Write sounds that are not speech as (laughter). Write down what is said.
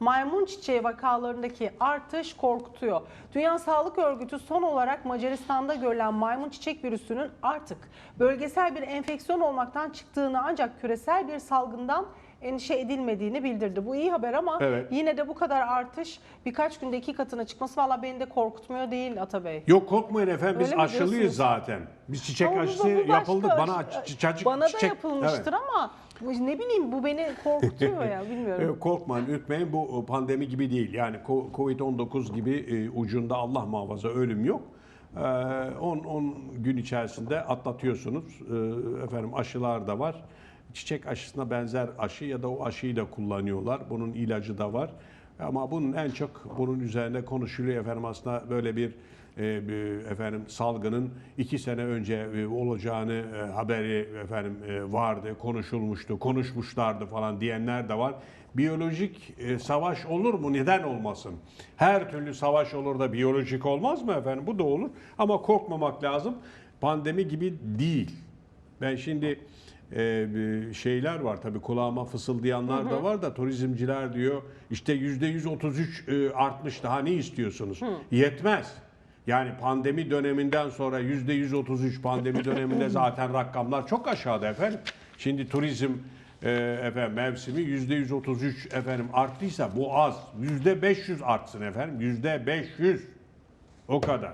maymun çiçeği vakalarındaki artış korkutuyor. Dünya Sağlık Örgütü son olarak Macaristan'da görülen maymun çiçek virüsünün artık bölgesel bir enfeksiyon olmaktan çıktığını ancak küresel bir salgından endişe edilmediğini bildirdi. Bu iyi haber ama Evet. yine de bu kadar artış birkaç günde iki katına çıkması valla beni de korkutmuyor değil Atabey. Yok korkmayın efendim biz Öyle aşılıyız zaten. Biz çiçek Ama aşısı yapıldık. Bana aşı- çi- çocuk Bana da çiçek- yapılmıştır Evet. ama ne bileyim bu beni korkutuyor ya (laughs) bilmiyorum. Korkmayın, ürkmeyin. Bu pandemi gibi değil. Yani ko- Covid-19 gibi e, ucunda Allah muhafaza ölüm yok. 10 gün içerisinde atlatıyorsunuz. E, Efendim aşılar da var. Çiçek aşısına benzer aşı ya da o aşıyı da kullanıyorlar. Bunun ilacı da var. Ama bunun en çok bunun üzerine konuşuluyor efendim aslında böyle bir e, efendim salgının iki sene önce e, olacağını e, haberi efendim vardı, konuşulmuştu, konuşmuşlardı falan diyenler de var. Biyolojik savaş olur mu? Neden olmasın? Her türlü savaş olur da biyolojik olmaz mı efendim? Bu da olur. Ama korkmamak lazım. Pandemi gibi değil. Ben şimdi e, şeyler var tabii kulağıma fısıldayanlar da var da turizmciler diyor işte yüzde 133 e, artmış daha ne istiyorsunuz? Yetmez. Yani pandemi döneminden sonra yüzde 133 pandemi (laughs) döneminde zaten rakamlar çok aşağıda efendim. Şimdi turizm e, efendim mevsimi yüzde 133 efendim arttıysa bu az. Yüzde 500 artsın efendim. Yüzde 500. O kadar.